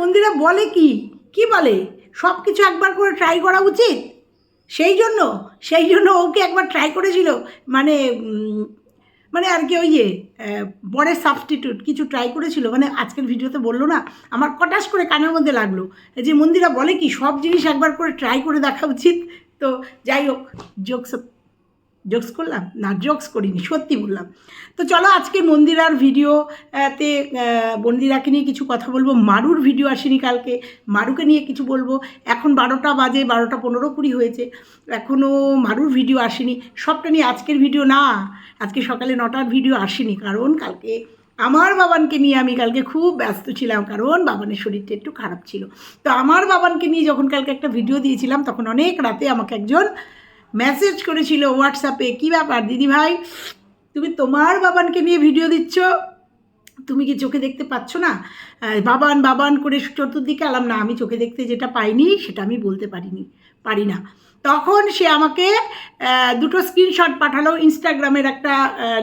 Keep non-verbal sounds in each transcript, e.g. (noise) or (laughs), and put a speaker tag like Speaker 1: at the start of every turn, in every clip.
Speaker 1: মন্দিরা বলে কি? কি বলে? সব কিছু একবার করে ট্রাই করা উচিত? সেই জন্য সেই জন্য ওকে একবার ট্রাই করেছিল। মানে মানে আর কি ওই যে বরের সাবস্টিটিউট কিছু ট্রাই করেছিল। মানে আজকের ভিডিওতে বলল না, আমার কটাস করে কানের মধ্যে লাগল। যে মন্দিরা বলে কি, সব জিনিস একবার করে ট্রাই করে দেখা উচিত। তো যাই হোক জোকস জোকস করলাম? না জোকস করিনি, সত্যি বললাম। তো চলো আজকে মন্দিরার ভিডিওতে মন্দিরাকে নিয়ে কিছু কথা বলব। মারুর ভিডিও আসেনি কালকে। মারুকে নিয়ে কিছু বলব। এখন বারোটা বাজে, বারোটা পনেরো কুড়ি হয়েছে। এখনও মারুর ভিডিও আসেনি। সবটা নিয়ে আজকের ভিডিও না। আজকে সকালে নটার ভিডিও আসেনি, কারণ কালকে আমার বাবানকে নিয়ে আমি কালকে খুব ব্যস্ত ছিলাম, কারণ বাবানের শরীরটা একটু খারাপ ছিল। তো আমার বাবানকে নিয়ে যখন কালকে একটা ভিডিও দিয়েছিলাম, তখন অনেক রাতে আমাকে একজন মেসেজ করেছিল হোয়াটসঅ্যাপে, কী ব্যাপার দিদিভাই তুমি তোমার বাবানকে নিয়ে ভিডিও দিচ্ছ? তুমি কি চোখে দেখতে পাচ্ছ না? বাবান বাবান করে চতুর্দিকে আলাম না, আমি চোখে দেখতে যেটা পাইনি, সেটা আমি বলতে পারিনি, পারি না। তখন সে আমাকে দুটো স্ক্রিনশট পাঠালো ইনস্টাগ্রামের একটা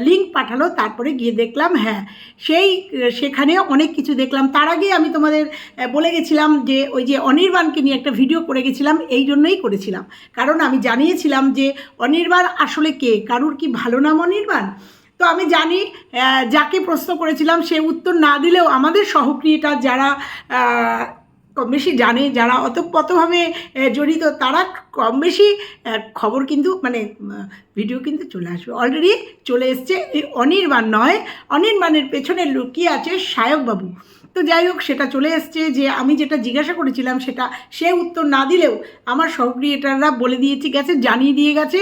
Speaker 1: লিঙ্ক পাঠালো, তারপরে গিয়ে দেখলাম হ্যাঁ সেই, সেখানে অনেক কিছু দেখলাম। তার আগে আমি তোমাদের বলে গেছিলাম যে, ওই যে অনির্বাণকে নিয়ে একটা ভিডিও করে গেছিলাম, এই জন্যই করেছিলাম। কারণ আমি জানিয়েছিলাম যে, অনির্বাণ আসলে কে? কারুর কি ভালো নাম অনির্বাণ? তো আমি জানি যাকে প্রশ্ন করেছিলাম, সে উত্তর না দিলেও আমাদের সহক্রিয়েটার যারা কম বেশি জানে, যারা অতপ্রতভাবে জড়িত, তারা কম বেশি খবর কিন্তু মানে ভিডিও কিন্তু চলে আসবে। অলরেডি চলে এসছে অনির্বাণ নয়, অনির্বাণের পেছনে লুকিয়ে আছে সায়কবাবু। তো যাই হোক, সেটা চলে এসছে যে আমি যেটা জিজ্ঞাসা করেছিলাম সেটা সে উত্তর না দিলেও আমার সহক্রিয়েটাররা বলে দিয়েছে, গেছে, জানিয়ে দিয়ে গেছে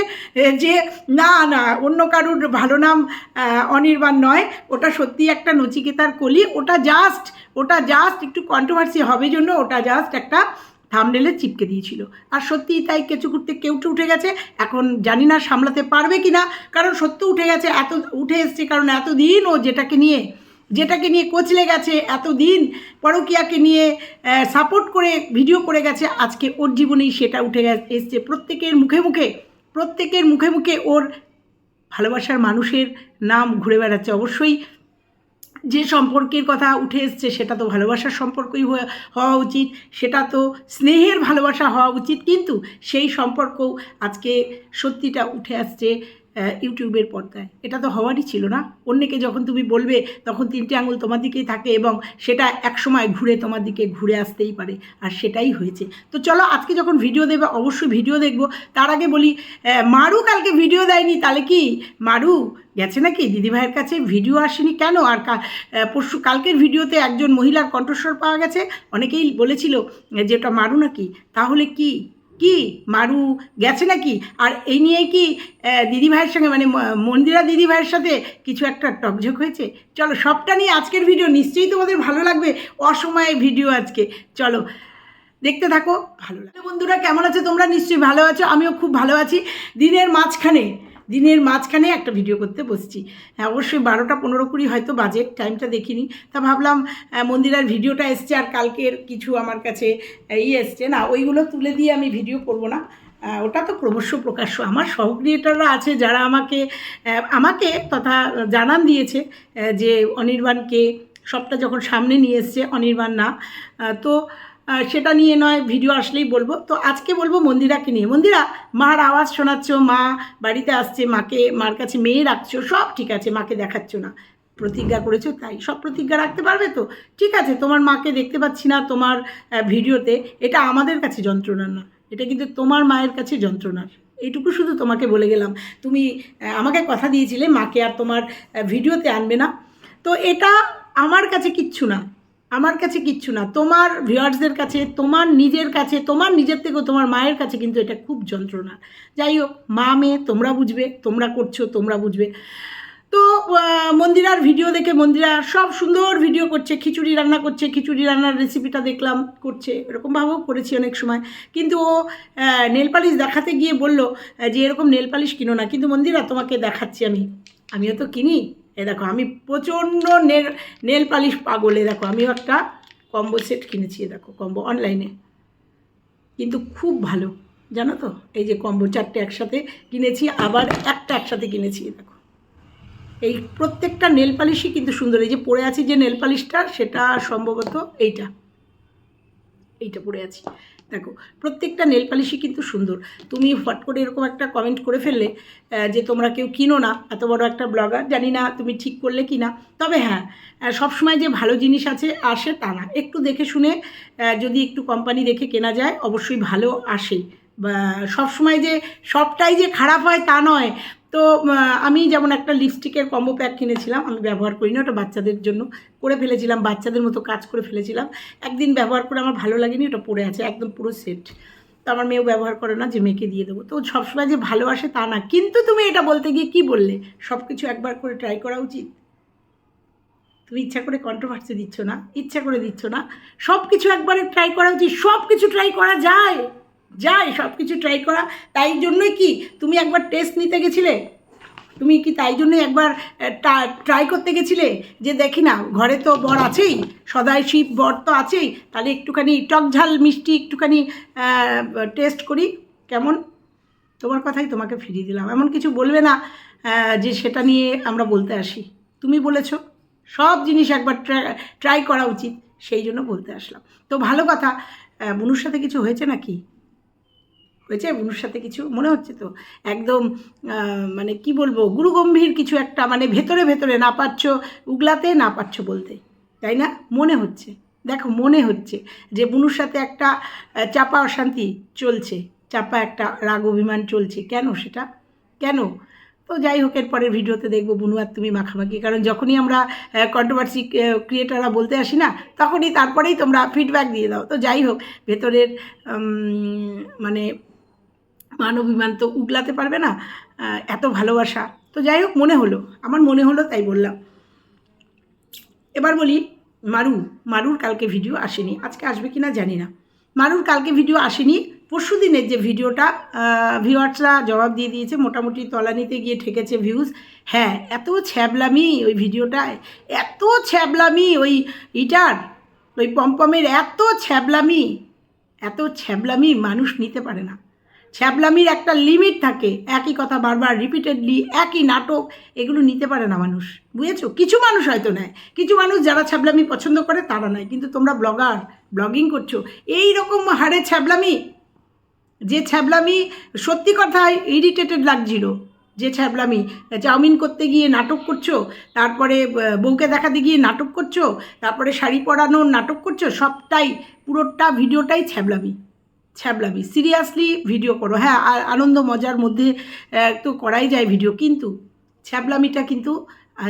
Speaker 1: যে না না, অন্য কারুর ভালো নাম অনির্বাণ নয়। ওটা সত্যি একটা নচিকেতার কলি। ওটা জাস্ট ওটা জাস্ট একটু কন্ট্রোভার্সি হবে জন্য ওটা জাস্ট একটা থামনেলে চিপকে দিয়েছিল। আর সত্যিই তাই, কেঁচু করতে কেউটে উঠে গেছে। এখন জানি না সামলাতে পারবে কি না কারণ সত্য উঠে গেছে, এত, উঠে এসছে কারণ এতদিন ও যেটাকে নিয়ে যেটাকে নিয়ে কোচলে গেছে এতদিন, পরকিয়াকে নিয়ে সাপোর্ট করে ভিডিও করে গেছে, আজকে ওর জীবনেই সেটা উঠে গেছে, এসছে। প্রত্যেকের মুখে মুখে, প্রত্যেকের মুখে মুখে ওর ভালোবাসার মানুষের নাম ঘুরে বেড়াচ্ছে। অবশ্যই যে সম্পর্কের কথা উঠে এসছে, সেটা তো ভালোবাসার সম্পর্কই হওয়া উচিত, সেটা তো স্নেহের ভালোবাসা হওয়া উচিত, কিন্তু সেই সম্পর্কও আজকে সত্যিটা উঠে আসছে। ইউটিউবের পর্দায়। এটা তো হওয়ারই ছিল না। অন্যকে যখন তুমি বলবে, তখন তিনটে আঙুল তোমার দিকেই থাকে এবং সেটা একসময় ঘুরে তোমার দিকে ঘুরে আসতেই পারে। আর সেটাই হয়েছে। তো চলো, আজকে যখন ভিডিও দেবে, অবশ্যই ভিডিও দেখব। তার আগে বলি মারু কালকে ভিডিও দেয়নি। তাহলে কি? মারু, গেছে নাকি? দিদিভাইয়ের কাছে ভিডিও আসেনি কেন? আর পরশু, কালকের ভিডিওতে একজন মহিলার কণ্ঠস্বর পাওয়া গেছে। অনেকেই বলেছিল যে ওটা মারু নাকি? তাহলে কি? কি? মারু গেছে নাকি? আর এই নিয়ে কি দিদিভাইয়ের সঙ্গে মানে মন্দিরা দিদিভাইয়ের সাথে কিছু একটা টকঝক হয়েছে? চলো, সবটা নিয়ে আজকের ভিডিও নিশ্চয়ই তোমাদের ভালো লাগবে। অসময়ে ভিডিও আজকে। চলো, দেখতে থাকো, ভালো লাগে বন্ধুরা, কেমন আছে? তোমরা নিশ্চয়ই ভালো আছো, আমিও খুব ভালো আছি। দিনের মাঝখানে দিনের মাঝখানে একটা ভিডিও করতে বসছি। হ্যাঁ অবশ্যই বারোটা পনেরো কুড়ি হয়তো বাজেট টাইমটা দেখিনি। তা ভাবলাম মন্দিরার ভিডিওটা এসছে আর কালকের কিছু আমার কাছে ই এসছে। না, ওইগুলো তুলে দিয়ে আমি ভিডিও করব না। ওটা তো ক্রমশ প্রকাশ্য। আমার সহক্রিয়েটাররা আছে যারা আমাকে আমাকে তথা জানান দিয়েছে যে অনির্বাণকে সবটা যখন সামনে নিয়ে এসছে, অনির্বাণ না তো সেটা নিয়ে নয় ভিডিও আসলেই বলব। তো আজকে বলব মন্দিরাকে নিয়ে। মন্দিরা, মার আওয়াজ শোনাচ্ছ, মা বাড়িতে আসছে, মাকে, মার কাছে মেয়ে রাখছো, সব ঠিক আছে, মাকে দেখাচ্ছ না। প্রতিজ্ঞা করেছ, তাই সব প্রতিজ্ঞা রাখতে পারবে তো? ঠিক আছে, তোমার মাকে দেখতে পাচ্ছি না তোমার ভিডিওতে। এটা আমাদের কাছে যন্ত্রণার না, এটা কিন্তু তোমার মায়ের কাছে যন্ত্রণার এইটুকু শুধু তোমাকে বলে গেলাম। তুমি আমাকে কথা দিয়েছিলে, মাকে আর তোমার ভিডিওতে আনবে না। তো এটা আমার কাছে কিচ্ছু না। আমার কাছে কিচ্ছু না। তোমার ভিউয়ার্সদের কাছে, তোমার নিজের কাছে, তোমার নিজের থেকেও তোমার মায়ের কাছে কিন্তু এটা খুব যন্ত্রণা। যাই হোক, মা মেয়ে, তোমরা বুঝবে, তোমরা করছ, তোমরা বুঝবে। তো মন্দিরার ভিডিও দেখে মন্দিরা সব সুন্দর ভিডিও করছে, খিচুড়ি রান্না করছে, খিচুড়ি রান্নার রেসিপিটা দেখলাম, করছে, এরকমভাবেও করেছি অনেক সময়। কিন্তু ও নেল পালিশ দেখাতে গিয়ে বলল যে এরকম নেল পালিশ কিনো না। কিন্তু মন্দিরা তোমাকে দেখাচ্ছি আমি। আমিও তো কিনি। এ দেখো, আমি প্রচণ্ড নেল নেল পালিশ পাগলে, দেখো, আমিও একটা কম্বো সেট কিনেছি, এ দেখো, কম্বো অনলাইনে। কিন্তু খুব ভালো, জানো তো? এই যে কম্বো চারটে একসাথে কিনেছি, আবার একটা একসাথে কিনেছি দেখো। এই প্রত্যেকটা নেল পালিশই কিন্তু সুন্দর, এই যে পড়ে আছে যে নেল পালিশটা, সেটা সম্ভবত এইটা। এইটা পরে আছি। দেখো, প্রত্যেকটা নেল পালিশই কিন্তু সুন্দর। তুমি হট করে এরকম একটা কমেন্ট করে ফেললে যে তোমরা কেউ কিনো না, এত বড় একটা ব্লগার জানি না তুমি ঠিক করলে কি না। তবে হ্যাঁ সবসময় যে ভালো জিনিস আছে, আসে তা না। একটু দেখে শুনে যদি একটু কোম্পানি দেখে কেনা যায়, অবশ্যই ভালো আসে সবসময় যে সবটাই যে খারাপ হয় তা নয় তো আমি যেমন একটা লিপস্টিকের কম্বো প্যাক কিনেছিলাম, আমি ব্যবহার করি না ওটা বাচ্চাদের জন্য করে ফেলেছিলাম, বাচ্চাদের মতো কাজ করে ফেলেছিলাম। একদিন ব্যবহার করে আমার ভালো লাগেনি, ওটা পড়ে আছে, একদম পুরো সেট তো আমার মেয়েও ব্যবহার করে না, যে মেয়েকে দিয়ে দেবো। তো সবসময় যে ভালো আসে তা না, কিন্তু তুমি এটা বলতে গিয়ে কি বললে? সব কিছু একবার করে ট্রাই করা উচিত। তুমি ইচ্ছা করে কন্ট্রোভার্সি দিচ্ছ না, ইচ্ছা করে দিচ্ছ না। সব কিছু একবারে ট্রাই করা উচিত সব কিছু ট্রাই করা যায়। যায় সব কিছু ট্রাই করা। তাই জন্যই কি, তুমি একবার টেস্ট নিতে গেছিলে? তুমি কি তাই জন্যই একবার ট্রাই করতে গেছিলে? যে দেখি না, ঘরে তো বর আছেই, সদাই শিব বর তো আছেই, তাহলে একটুখানি টক ঝাল মিষ্টি একটুখানি টেস্ট করি। কেমন? তোমার কথাই তোমাকে ফিরিয়ে দিলাম। এমন কিছু বলবে না যে সেটা নিয়ে আমরা বলতে আসি। তুমি বলেছ, সব জিনিস একবার ট্রাই করা উচিত, সেই জন্য বলতে আসলাম। তো ভালো কথা বুনুর সাথে কিছু হয়েছে নাকি? হয়েছে বুনুর সাথে কিছু মনে হচ্ছে তো? একদম মানে কি বলব, গুরুগম্ভীর কিছু একটা মানে ভেতরে ভেতরে না পারছ উগলাতে না পারছ বলতে, তাই না? মনে হচ্ছে। দেখো, মনে হচ্ছে যে বুনুর সাথে একটা চাপা অশান্তি চলছে, চাপা একটা রাগ অভিমান চলছে। কেন সেটা? কেন? তো যাই হোক, এর পরের ভিডিওতে দেখব বুনু আর তুমি মাখামাখি, কারণ যখনই আমরা কন্ট্রোভার্সি ক্রিয়েটাররা বলতে আসি না, তখনই তারপরেই তোমরা ফিডব্যাক দিয়ে দাও। তো যাই হোক, ভেতরের মানে মান অভিমান তো উগলাতে পারবে না এত ভালোবাসা। তো যাই হোক, মনে হলো, আমার মনে হলো তাই বললাম। এবার বলি, মারু, মারুর কালকে ভিডিও আসেনি, আজকে আসবে কি না জানি না। মারুর কালকে ভিডিও আসেনি, পরশু দিনের যে ভিডিওটা ভিউয়ার্সরা জবাব দিয়ে দিয়েছে, মোটামুটি তলানিতে গিয়ে ঠেকেছে ভিউজ। হ্যাঁ এত ছ্যাবলামি ওই ভিডিওটায়, এত ছ্যাবলামি ওই ইটার, ওই পম্পমের এত ছ্যাবলামি এত ছ্যাবলামি মানুষ নিতে পারে না। ছ্যাবলামির একটা লিমিট থাকে। একই কথা বারবার রিপিটেডলি একই নাটক, এগুলো নিতে পারে না মানুষ। বুঝেছ? কিছু মানুষ হয়তো নেয়। কিছু মানুষ যারা ছ্যাবলামি পছন্দ করে, তারা নেয়। কিন্তু তোমরা ব্লগার ব্লগিং করছ এই রকম হারে ছ্যাবলামি, যে ছ্যাবলামি সত্যি কথায় ইরিটেটেড লাগছিল, যে ছ্যাবলামি, চাউমিন করতে গিয়ে নাটক করছ, তারপরে বউকে দেখাতে গিয়ে নাটক করছ, তারপরে শাড়ি পরানোর নাটক করছ, সবটাই, পুরোটা ভিডিওটাই ছ্যাবলামি। ছ্যাবলামি। সিরিয়াসলি ভিডিও করো। হ্যাঁ আর আনন্দ মজার মধ্যে তো করাই যায় ভিডিও কিন্তু ছ্যাবলামিটা কিন্তু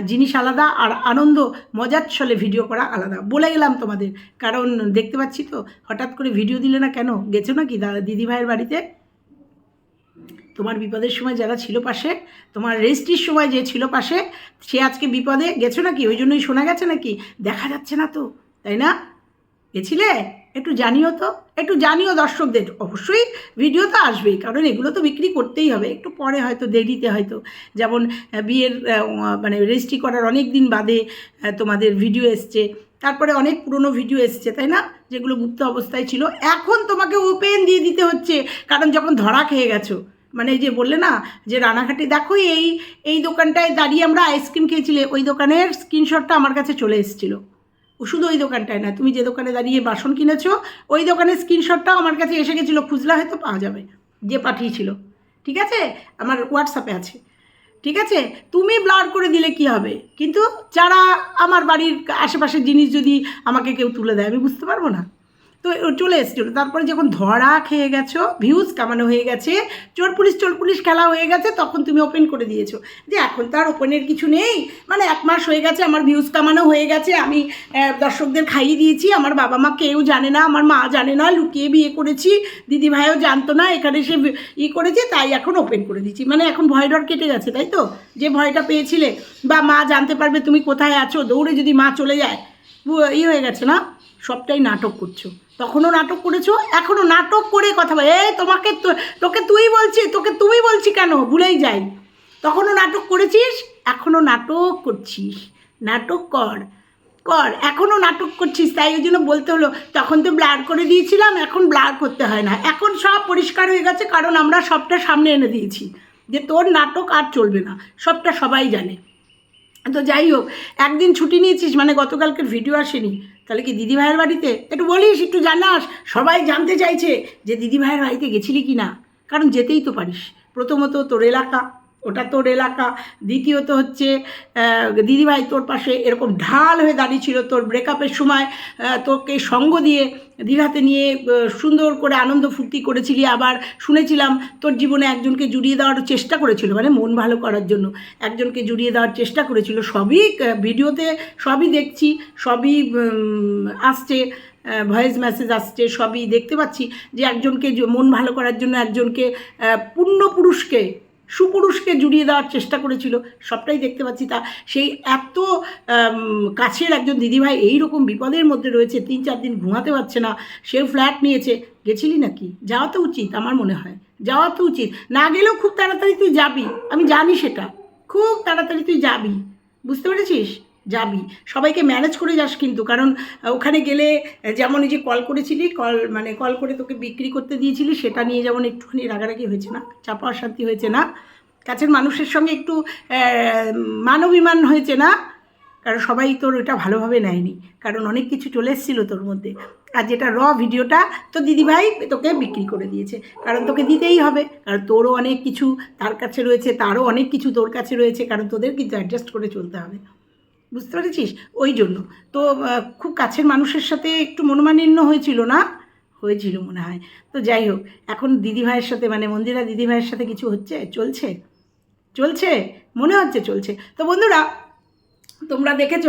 Speaker 1: জিনিস আলাদা আর আনন্দ মজার ছলে ভিডিও করা আলাদা। বলে গেলাম তোমাদের, কারণ দেখতে পাচ্ছি তো, হঠাৎ করে ভিডিও দিলে না কেন? গেছো নাকি দাদা দিদিভাইয়ের বাড়িতে? তোমার বিপদের সময় যারা ছিল পাশে, তোমার রেজিস্ট্রির সময় যে ছিল পাশে, সে আজকে বিপদে গেছো নাকি? ওই জন্যই শোনা গেছে নাকি? দেখা যাচ্ছে না তো, তাই না? গেছিলে? একটু জানিও তো, একটু জানিও দর্শকদের। অবশ্যই ভিডিও তো আসবেই, কারণ এগুলো তো বিক্রি করতেই হবে। একটু পরে হয়তো, দেরিতে হয়তো। যেমন বিয়ের মানে রেজিস্ট্রি করার অনেক দিন বাদে তোমাদের ভিডিও এসছে। তারপরে অনেক পুরনো ভিডিও এসছে, তাই না? যেগুলো গুপ্ত অবস্থায় ছিল। এখন তোমাকে ওপেন দিয়ে দিতে হচ্ছে, কারণ যখন ধরা খেয়ে গেছো মানে যে বললে না, যে রানাঘাটে, দেখো এই এই দোকানটায় দাঁড়িয়ে আমরা আইসক্রিম খেয়েছিলে, ওই দোকানের স্ক্রিনশটটা আমার কাছে চলে এসেছিল। শুধু ওই দোকানটায় না, তুমি যে দোকানে দাঁড়িয়ে বাসন কিনেছো, ওই দোকানের স্ক্রিনশটটাও আমার কাছে এসে গেছিল, খুচরা হয়তো পাওয়া যাবে, যে পাঠিয়েছিল। ঠিক আছে? আমার হোয়াটসঅ্যাপে আছে। ঠিক আছে? তুমি ব্লার করে দিলে কি হবে? কিন্তু যারা আমার বাড়ির আশেপাশের জিনিস যদি আমাকে কেউ তুলে দেয়, আমি বুঝতে পারব না। তো চলে এসেছিল। তারপরে যখন ধরা খেয়ে গেছো ভিউজ কামানো হয়ে গেছে, চোর পুলিশ চোর পুলিশ খেলা হয়ে গেছে, তখন তুমি ওপেন করে দিয়েছ। যে এখন তো আর ওপেনের কিছু নেই। মানে এক মাস হয়ে গেছে, আমার ভিউজ কামানো হয়ে গেছে, আমি দর্শকদের খাইয়ে দিয়েছি। আমার বাবা মা কেউ জানে না, আমার মা জানে না, লুকিয়ে বিয়ে করেছি। দিদি ভাইও জানতো না, এখানে সে ই করেছে, তাই এখন ওপেন করে দিচ্ছি মানে এখন ভয় ডর কেটে গেছে, তাই তো? যে ভয়টা পেয়েছিলে, বা মা জানতে পারবে তুমি কোথায় আছো, দৌড়ে যদি মা চলে যায় ই হয়ে গেছে না? সবটাই নাটক করছ। তখনও নাটক করেছ? এখনও নাটক করে কথা বল। এই, তোমাকে তোকে তুই বলছি, তোকে তুমি বলছি কেন? ভুলেই যাই। তখনও নাটক করেছিস? এখনও নাটক করছিস। নাটক কর। কর। এখনও নাটক করছিস। তাই ওই জন্য বলতে হলো, তখন তো ব্লার করে দিয়েছিলাম, এখন ব্লার করতে হয় না। এখন সব পরিষ্কার হয়ে গেছে, কারণ আমরা সবটা সামনে এনে দিয়েছি। যে তোর নাটক আর চলবে না, সবটা সবাই জানে। তো যাই হোক, একদিন ছুটি নিয়েছিস মানে গতকালকের ভিডিও আসেনি। তাহলে কি দিদিভাইয়ের বাড়িতে? একটু বলিস, একটু জানাস। সবাই জানতে চাইছে যে দিদিভাইয়ের বাড়িতে গেছিলি কি না কারণ যেতেই তো পারিস। প্রথমত তোর এলাকা। ওটা তোর এলাকা। দ্বিতীয়ত হচ্ছে দিদিভাই তোর পাশে এরকম ঢাল হয়ে দাঁড়িয়েছিল তোর ব্রেকআপের সময়। তোকে সঙ্গ দিয়ে দীঘাতে নিয়ে সুন্দর করে আনন্দ ফুর্তি করেছিলি। আবার শুনেছিলাম তোর জীবনে একজনকে জুড়িয়ে দেওয়ার চেষ্টা করেছিল মানে মন ভালো করার জন্য একজনকে জুড়িয়ে দেওয়ার চেষ্টা করেছিল। সবই ভিডিওতে সবই দেখছি, সবই আসছে ভয়েস মেসেজ আসছে, সবই দেখতে পাচ্ছি যে একজনকে মন ভালো করার জন্য একজনকে পূর্ণ পুরুষকে সুপুরুষকে জুড়িয়ে দেওয়ার চেষ্টা করেছিল। সবটাই দেখতে পাচ্ছি তা। সেই এত কাছের একজন দিদিভাই এই রকম বিপদের মধ্যে রয়েছে, তিন চার দিন ঘুমাতে পারছে না সে ফ্ল্যাট নিয়েছে। গেছিলি নাকি? যাওয়া তো উচিত আমার মনে হয়। যাওয়া তো উচিত। না গেলেও খুব তাড়াতাড়ি তুই যাবি। আমি জানি সেটা। খুব তাড়াতাড়ি তুই যাবি। বুঝতে পেরেছিস? যাবি। সবাইকে ম্যানেজ করে যাস কিন্তু, কারণ ওখানে গেলে যেমন এই যে কল করেছিলি কল মানে কল করে তোকে বিক্রি করতে দিয়েছিলি, সেটা নিয়ে যেমন একটুখানি রাগারাগি হয়েছে না, চাপা অশান্তি হয়েছে না। কাছের মানুষের সঙ্গে একটু মানবিমান হয়েছে না, কারণ সবাই তোর ওটা ভালোভাবে নেয়নি, কারণ অনেক কিছু চলে এসেছিল তোর মধ্যে। আর যেটা র ভিডিওটা তো দিদিভাই তোকে বিক্রি করে দিয়েছে, কারণ তোকে দিতেই হবে, কারণ তোরও অনেক কিছু তার কাছে রয়েছে, তারও অনেক কিছু তোর কাছে রয়েছে, কারণ তোদের কিন্তু অ্যাডজাস্ট করে চলতে হবে। বুঝতে পেরেছিস? ওই জন্য তো খুব কাছের মানুষের সাথে একটু মনোমালিন্য হয়েছিল না? হয়েছিল মনে হয়। তো যাই হোক, এখন দিদিভাইয়ের সাথে মানে মন্দিরা দিদিভাইয়ের সাথে কিছু হচ্ছে? চলছে? চলছে? মনে হচ্ছে চলছে। তো বন্ধুরা তোমরা দেখেছ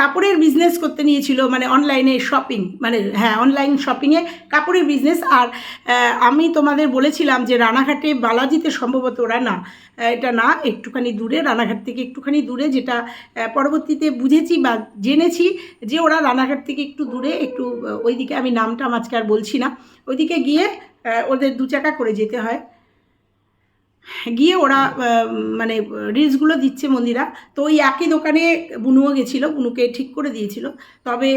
Speaker 1: কাপড়ের বিজনেস করতে নিয়েছিল মানে অনলাইনে শপিং মানে হ্যাঁ অনলাইন শপিংয়ে কাপড়ের বিজনেস আর আমি তোমাদের বলেছিলাম যে রানাঘাটে বালাজিতে সম্ভবত ওরা না এটা না, একটুখানি দূরে, রানাঘাট থেকে একটুখানি দূরে যেটা পরবর্তীতে বুঝেছি বা জেনেছি যে ওরা রানাঘাট থেকে একটু দূরে, একটু ওইদিকে, আমি নামটা আজকে আর বলছি না, ওইদিকে গিয়ে ওদের দু চাকা করে যেতে হয়। গিয়ে ওরা মানে রিলসগুলো দিচ্ছে মন্দিরা। তো ওই একই দোকানে বুনুও গেছিল, বুনুকে ঠিক করে দিয়েছিল। তবে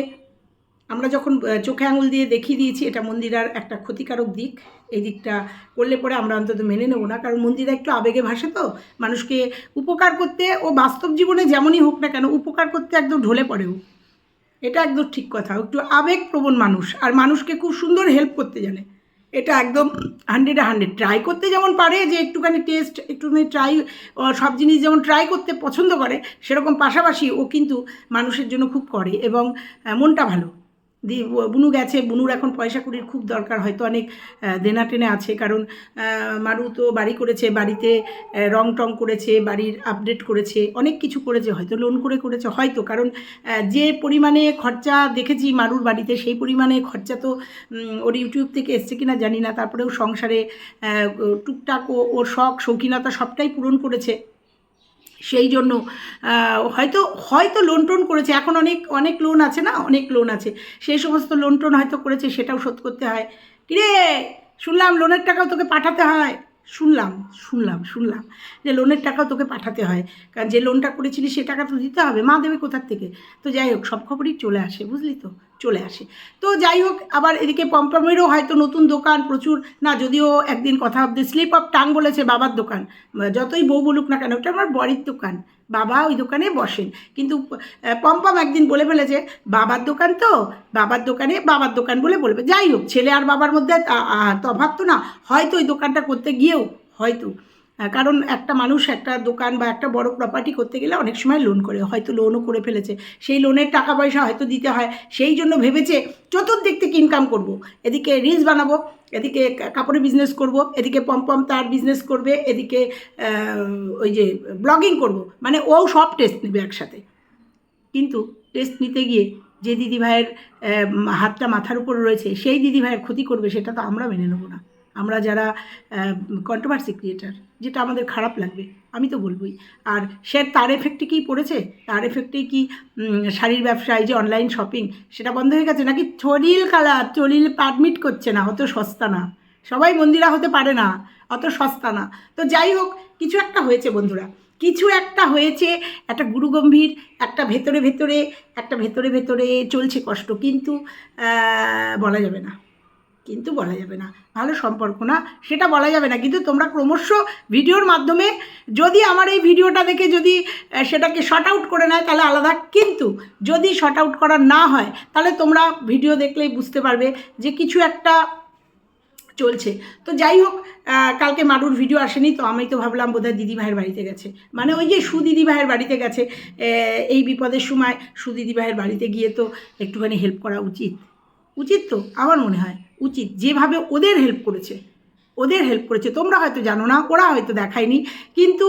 Speaker 1: আমরা যখন চোখে আঙুল দিয়ে দেখিয়ে দিয়েছি, এটা মন্দিরার একটা ক্ষতিকারক দিক। এই দিকটা করলে পরে আমরা অন্তত মেনে নেব না। কারণ মন্দিরা একটু আবেগে ভাসে তো। মানুষকে উপকার করতে, ও বাস্তব জীবনে যেমনই হোক না কেন, উপকার করতে একদম ঢলে পড়েও। এটা একদম ঠিক কথা। একটু আবেগপ্রবণ মানুষ। আর মানুষকে খুব সুন্দর হেল্প করতে জানে। এটা একদম হান্ড্রেডে হান্ড্রেড ট্রাই করতে যেমন পারে যে একটুখানি টেস্ট একটুখানি ট্রাই সব জিনিস যেমন ট্রাই করতে পছন্দ করে, সেরকম পাশাপাশি ও কিন্তু মানুষের জন্য খুব করে এবং মনটা ভালো। দি, বুনু গেছে, বুনুর এখন পয়সা কুড়ির খুব দরকার, হয়তো অনেক দেনা টেনে আছে, কারণ মারু তো বাড়ি করেছে, বাড়িতে রং টং করেছে, বাড়ির আপডেট করেছে, অনেক কিছু করেছে, হয়তো লোন করে করেছে, হয়তো, কারণ যে পরিমাণে খরচা দেখেছি মারুর বাড়িতে, সেই পরিমাণে খরচা তো ওর ইউটিউব থেকে এসছে কিনা জানি না, তারপরেও সংসারে টুকটাক ও, ওর শখ, শৌখিনতা সবটাই পূরণ করেছে। সেই জন্য হয়তো হয়তো লোন টোন করেছে। এখন অনেক অনেক লোন আছে না? অনেক লোন আছে। সেই সমস্ত লোন টোন হয়তো করেছে, সেটাও শোধ করতে হয়। কিরে, শুনলাম লোনের টাকাও তোকে পাঠাতে হয়। শুনলাম শুনলাম শুনলাম যে লোনের টাকাও তোকে পাঠাতে হয়। কারণ যে লোনটা করেছিলি, সে টাকা তো দিতে হবে। মা দেবে কোথার থেকে? তো যাই হোক, সব খবরই চলে আসে, বুঝলি তো? চলে আসে। তো যাই হোক আবার এদিকে পম্পমেরও হয়তো নতুন দোকান প্রচুর। না যদিও একদিন কথা ভাবতে স্লিপ অফ টাং বলেছে বাবার দোকান। যতই বউ বলুক না কেন ওটা আমার বড়ির দোকান। বাবা ওই দোকানে বসেন। কিন্তু পম্পম একদিন বলে ফেলেছে বাবার দোকান তো বাবার দোকানে বাবার দোকান বলে বলবে। যাই হোক ছেলে আর বাবার মধ্যে তা- আহ, তফাৎ তো না। হয়তো ওই দোকানটা করতে গিয়েও হয়তো। কারণ একটা মানুষ একটা দোকান বা একটা বড় প্রপার্টি করতে গেলে অনেক সময় লোন করে, হয়তো লোনও করে ফেলেছে। সেই লোনের টাকা পয়সা হয়তো দিতে হয়, সেই জন্য ভেবেছে চতুর্দিক থেকে ইনকাম করব। এদিকে রিলস বানাবো, এদিকে কা- কাপড়ের বিজনেস করব, এদিকে পম্পম তার বিজনেস করবে, এদিকে ওই যে ব্লগিং করব। মানে ও সব টেস্ট নেবে একসাথে। কিন্তু টেস্ট নিতে গিয়ে যে দিদিভাইয়ের হাতটা মাথার উপর রয়েছে, সেই দিদিভাইয়ের ক্ষতি করবে সেটা তো আমরা মেনে নেব না। আমরা যারা কন্ট্রোভার্সি ক্রিয়েটার যেটা আমাদের খারাপ লাগবে, আমি তো বলবোই। আর সে তার এফেক্টে কি পড়েছে? তার এফেক্টে কি শাড়ির ব্যবসা, এই যে অনলাইন শপিং সেটা বন্ধ হয়ে গেছে নাকি? চলিল কালার চলিল পারমিট করছে না, অত সস্তা না। সবাই মন্দিরা হতে পারে না, অত সস্তা না। তো যাই হোক, কিছু একটা হয়েছে বন্ধুরা। কিছু একটা হয়েছে, একটা গুরুগম্ভীর, একটা ভেতরে ভেতরে, একটা ভেতরে ভেতরে চলছে কষ্ট। কিন্তু বলা যাবে না। কিন্তু বলা যাবে না। ভালো সম্পর্ক না, সেটা বলা যাবে না। কিন্তু তোমরা ক্রমশ ভিডিওর মাধ্যমে যদি আমার এই ভিডিওটা দেখে যদি সেটাকে শর্ট আউট করে নেয়, তাহলে আলাদা। কিন্তু যদি শর্ট আউট করা না হয়, তাহলে তোমরা ভিডিও দেখলেই বুঝতে পারবে যে কিছু একটা চলছে। তো যাই হোক কালকে মারুর ভিডিও আসেনি, তো আমি তো ভাবলাম বোধহয় দিদি ভাইয়ের বাড়িতে গেছে। মানে ওই যে সুদিদি ভাইয়ের বাড়িতে গেছে এই বিপদের সময় সুদিদি ভাইয়ের বাড়িতে গিয়ে তো একটুখানি হেল্প করা উচিত। উচিত তো, আমার মনে হয়। উচিত। যেভাবে ওদের হেল্প করেছে, ওদের হেল্প করেছে। তোমরা হয়তো জানো না, ওরা হয়তো দেখায়নি। কিন্তু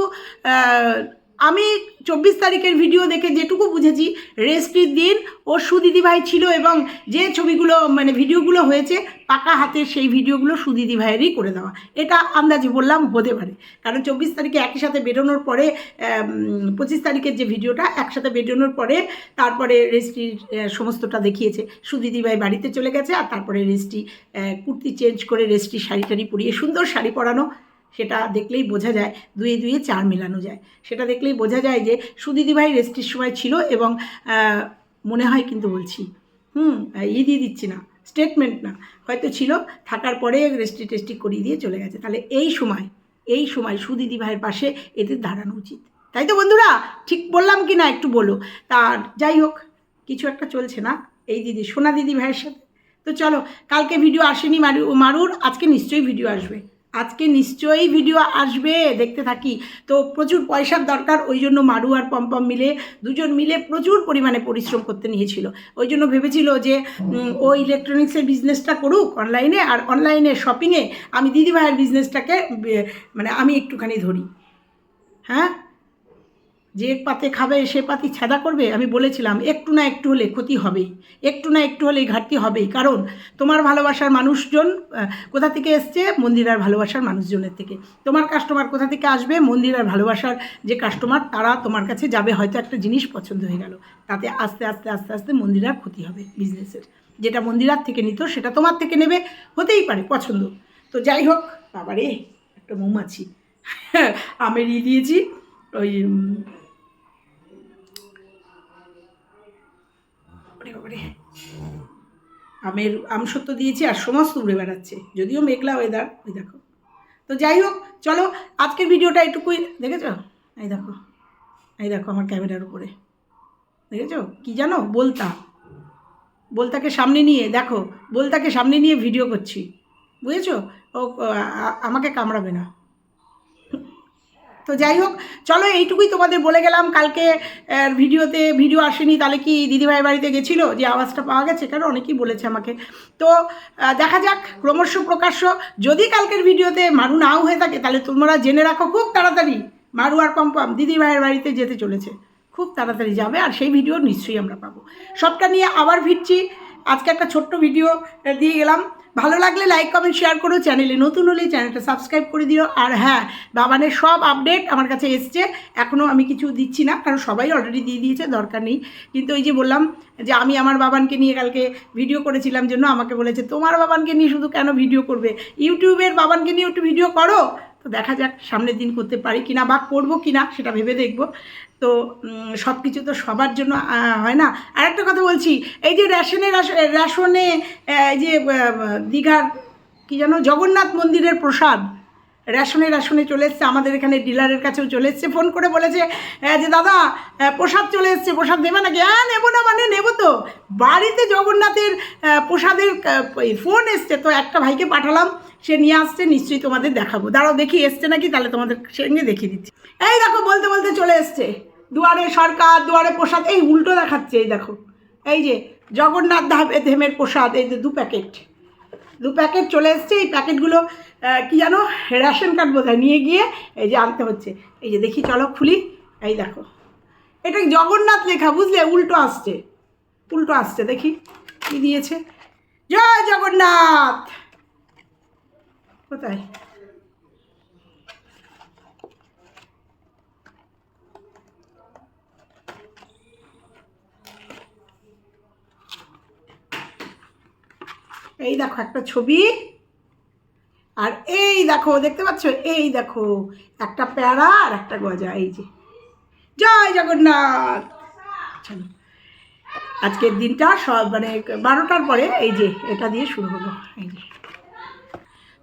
Speaker 1: আমি চব্বিশ তারিখের ভিডিও দেখে যেটুকু বুঝেছি রেস্ট্রির দিন ও সুদিদি ভাই ছিল এবং যে ছবিগুলো মানে ভিডিওগুলো হয়েছে পাকা হাতের সেই ভিডিওগুলো সুদিদি ভাইয়েরই করে দেওয়া। এটা আন্দাজে বললাম হতে পারে। কারণ চব্বিশ তারিখে একই সাথে বেরোনোর পরে পঁচিশ তারিখের যে ভিডিওটা একসাথে বেরোনোর পরে তারপরে রেস্ট্রির সমস্তটা দেখিয়েছে। সুদিদি ভাই বাড়িতে চলে গেছে আর তারপরে রেস্ট্রি আহ, কুর্তি চেঞ্জ করে রেস্ট্রি শাড়ি টাড়ি পরিয়ে সুন্দর শাড়ি পরানো সেটা দেখলেই বোঝা যায়, দুয়ে দুয়ে চার মেলানো যায়। সেটা দেখলেই বোঝা যায় যে সুদিদি ভাই রেস্ট্রির সময় ছিল এবং মনে হয় কিন্তু বলছি, হুম ই দিয়ে দিচ্ছি না স্টেটমেন্ট না। হয়তো ছিল, থাকার পরে রেস্ট্রি টেস্টি করিয়ে দিয়ে চলে গেছে। তাহলে এই সময় এই সময় সুদিদি ভাইয়ের পাশে এদের দাঁড়ানো উচিত। তাই তো বন্ধুরা, ঠিক বললাম কি না একটু বলো। তার যাই হোক, কিছু একটা চলছে না, এই দিদি, সোনা দিদি ভাইয়ের সাথে। তো চলো, কালকে ভিডিও আসেনি মারু, মারুর, আজকে নিশ্চয়ই ভিডিও আসবে। আজকে নিশ্চয়ই ভিডিও আসবে, দেখতে থাকি। তো প্রচুর পয়সার দরকার, ওই জন্য মারু আর পম্পম মিলে, দুজন মিলে প্রচুর পরিমাণে পরিশ্রম করতে নিয়েছিল। ওই জন্য ভেবেছিল যে ও ইলেকট্রনিক্সের বিজনেসটা করুক অনলাইনে আর অনলাইনে শপিংয়ে আমি দিদিভাইয়ের বিজনেসটাকে মানে আমি একটুখানি ধরি। হ্যাঁ? যে পাতে খাবে, সে পাতি ছাদা করবে? আমি বলেছিলাম, একটু না একটু হলে ক্ষতি হবেই। একটু না একটু হলে ঘাটতি হবেই। কারণ তোমার ভালোবাসার মানুষজন কোথা থেকে এসছে? মন্দিরার ভালোবাসার মানুষজনের থেকে। তোমার কাস্টমার কোথা থেকে আসবে? মন্দিরার ভালোবাসার যে কাস্টমার তারা তোমার কাছে যাবে। হয়তো একটা জিনিস পছন্দ হয়ে গেল। তাতে আস্তে আস্তে আস্তে আস্তে মন্দিরার ক্ষতি হবে বিজনেসের যেটা মন্দিরার থেকে নিত, সেটা তোমার থেকে নেবে। হতেই পারে, পছন্দ। তো যাই হোক, বাবারে, একটা মৌমাছি। (laughs) আমের দিয়েছি, ওই উম, ওরে বাবারে। আমের আমসত্ব দিয়েছি আর সমস্ত উড়ে বেড়াচ্ছে। যদিও মেঘলা ওয়েদার ওই দেখো। তো যাই হোক, চলো আজকের ভিডিওটা এটুকুই, দেখেছ? এই দেখো এই দেখো আমার ক্যামেরার উপরে। দেখেছ? কি জানো? বলতা। বলতাকে সামনে নিয়ে, দেখো, বলতাকে সামনে নিয়ে ভিডিও করছি। বুঝেছ? ও আমাকে কামড়াবে না। তো যাই হোক, চলো এইটুকুই তোমাদের বলে গেলাম। কালকে ভিডিওতে ভিডিও আসেনি, তাহলে কি দিদিভাই বাড়িতে গেছিল? যে আওয়াজটা পাওয়া গেছে কারণ অনেকেই বলেছে আমাকে। তো দেখা যাক, ক্রমশ প্রকাশ্য। যদি কালকের ভিডিওতে মারু নাও হয়ে থাকে, তাহলে তোমরা জেনে রাখো খুব তাড়াতাড়ি মারু আর পম্পম দিদি ভাইয়ের বাড়িতে যেতে চলেছে। খুব তাড়াতাড়ি যাবে আর সেই ভিডিও নিশ্চয়ই আমরা পাবো। সবটা নিয়ে আবার ফিরছি। আজকে একটা ছোট্ট ভিডিও দিয়ে গেলাম। ভালো লাগলে লাইক কমেন্ট শেয়ার করো চ্যানেলে নতুন হলে চ্যানেলটা সাবস্ক্রাইব করে দিও। আর হ্যাঁ বাবানের সব আপডেট আমার কাছে এসছে। এখনও আমি কিছু দিচ্ছি না, কারণ সবাই অলরেডি দিয়ে দিয়েছে, দরকার নেই। কিন্তু ওই যে বললাম যে আমি আমার বাবানকে নিয়ে কালকে ভিডিও করেছিলাম জন্য আমাকে বলেছে, তোমার বাবানকে নিয়ে শুধু কেন ভিডিও করবে? ইউটিউবের বাবানকে নিয়ে একটু ভিডিও করো? তো দেখা যাক সামনের দিন করতে পারি কিনা বা করব কিনা, সেটা ভেবে দেখব। তো সব কিছু তো সবার জন্য হয় না? আর একটা কথা বলছি, এই যে রেশনে, রাশ- রেশনে এই যে দীঘার কি যেন, জগন্নাথ মন্দিরের প্রসাদ, রেশনে রেশনে চলে এসছে, আমাদের এখানে ডিলারের কাছেও চলে এসছে, ফোন করে বলেছে যে দাদা প্রসাদ চলে এসছে, প্রসাদ দেবে নাকি? হ্যাঁ নেব না মানে নেব তো। বাড়িতে জগন্নাথের প্রসাদের ফোন এসছে, তো একটা ভাইকে পাঠালাম, সে নিয়ে আসছে, নিশ্চয়ই তোমাদের দেখাবো। দাঁড়াও দেখি, এসছে নাকি? তাহলে তোমাদের সঙ্গে দেখিয়ে দিচ্ছি। এই দেখো, বলতে বলতে চলে এসছে। দুয়ারে সরকার, দুয়ারে প্রসাদ, এই উল্টো দেখাচ্ছে, এই দেখো। এই যে জগন্নাথ ধামে ধেমের প্রসাদ, এই যে দু প্যাকেট। দু প্যাকেট চলে এসছে, এই প্যাকেটগুলো কি জানো? রেশন কার্ড বোধহয় নিয়ে গিয়ে এই যে আনতে হচ্ছে। এই যে দেখি, চলো খুলি, এই দেখো। এটা জগন্নাথ লেখা, বুঝলে? উল্টো আসছে। উল্টো আসছে, দেখি, কি দিয়েছে? জয় জগন্নাথ! কোথায়? এই দেখো একটা ছবি। আর এই দেখো, দেখতে পাচ্ছ? এই দেখো, একটা প্যারা আর একটা গজা, এই যে। জয় জগন্নাথ! চলো, আজকের দিনটা সব মানে বারোটার পরে এই যে, এটা দিয়ে শুরু হলো, এই যে।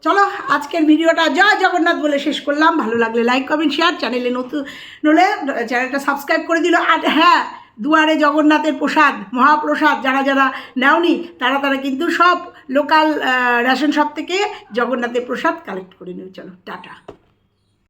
Speaker 1: চলো, আজকের ভিডিওটা জয় জগন্নাথ বলে শেষ করলাম। ভালো লাগলে লাইক কমেন্ট শেয়ার চ্যানেলে নতুন হলে চ্যানেলটা সাবস্ক্রাইব করে দিল। আর হ্যাঁ দুয়ারে জগন্নাথের প্রসাদ, মহাপ্রসাদ যারা যারা নেওনি, তারা তারা কিন্তু সব লোকাল রেশন শপ থেকে জগন্নাথের প্রসাদ কালেক্ট করে নেবে চলো টাটা।